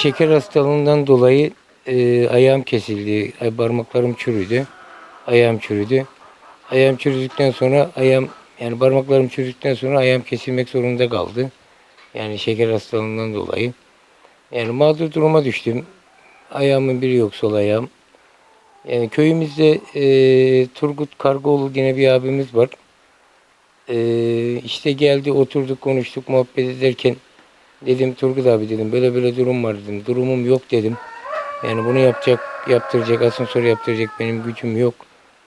şeker hastalığından dolayı e, ayağım kesildi. Ay, parmaklarım çürüdü. Ayağım çürüdü. Ayağım çürüdükten sonra ayağım yani parmaklarım çürüdükten sonra ayağım kesilmek zorunda kaldı. Yani şeker hastalığından dolayı. Yani mağdur duruma düştüm. Ayağımın biri yok sol ayağım. Yani köyümüzde e, Turgut Kargoğlu diye bir abimiz var. E, işte geldi oturduk konuştuk muhabbet ederken dedim Turgut abi dedim böyle böyle durum var dedim. Durumum yok dedim. Yani bunu yapacak, yaptıracak, asansör yaptıracak benim gücüm yok.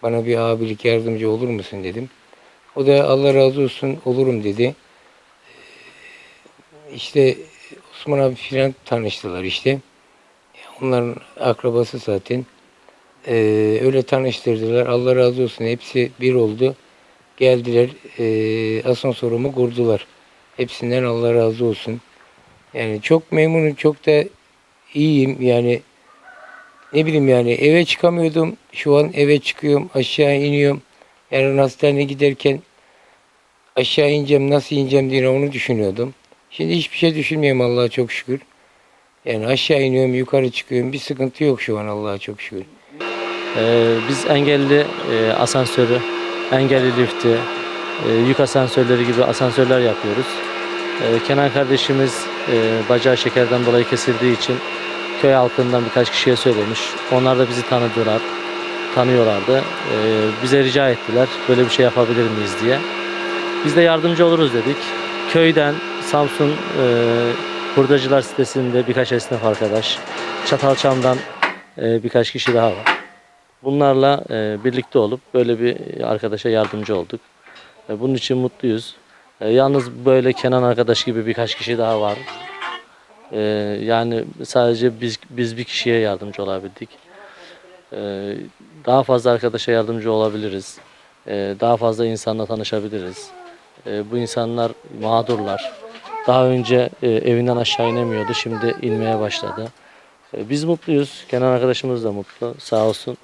Bana bir abilik yardımcı olur musun dedim. O da Allah razı olsun olurum dedi. İşte Osman abi filan tanıştılar işte. Onların akrabası zaten. Ee, öyle tanıştırdılar. Allah razı olsun. Hepsi bir oldu. Geldiler. E, asansörümü kurdular. Hepsinden Allah razı olsun. Yani çok memnunum. Çok da iyiyim. Yani ne bileyim yani eve çıkamıyordum. Şu an eve çıkıyorum. Aşağı iniyorum. Yarın hastaneye giderken aşağı ineceğim. Nasıl ineceğim diye onu düşünüyordum. Şimdi hiçbir şey düşünmüyorum Allah'a çok şükür. Yani aşağı iniyorum, yukarı çıkıyorum. Bir sıkıntı yok şu an Allah'a çok şükür. Ee, biz engelli e, asansörü, engelli lifti, e, yük asansörleri gibi asansörler yapıyoruz. E, Kenan kardeşimiz e, bacağı şekerden dolayı kesildiği için köy halkından birkaç kişiye söylemiş. Onlar da bizi tanıdılar, tanıyorlardı. E, bize rica ettiler böyle bir şey yapabilir miyiz diye. Biz de yardımcı oluruz dedik. Köyden Samsun e, Hurdacılar sitesinde birkaç esnaf arkadaş, Çatalçam'dan e, birkaç kişi daha var. Bunlarla e, birlikte olup böyle bir arkadaşa yardımcı olduk. E, bunun için mutluyuz. E, yalnız böyle Kenan arkadaş gibi birkaç kişi daha var. E, yani sadece biz biz bir kişiye yardımcı olabildik. E, daha fazla arkadaşa yardımcı olabiliriz. E, daha fazla insanla tanışabiliriz. E, bu insanlar mağdurlar. Daha önce e, evinden aşağı inemiyordu. Şimdi inmeye başladı. E, Biz mutluyuz. Kenan arkadaşımız da mutlu. Sağ olsun.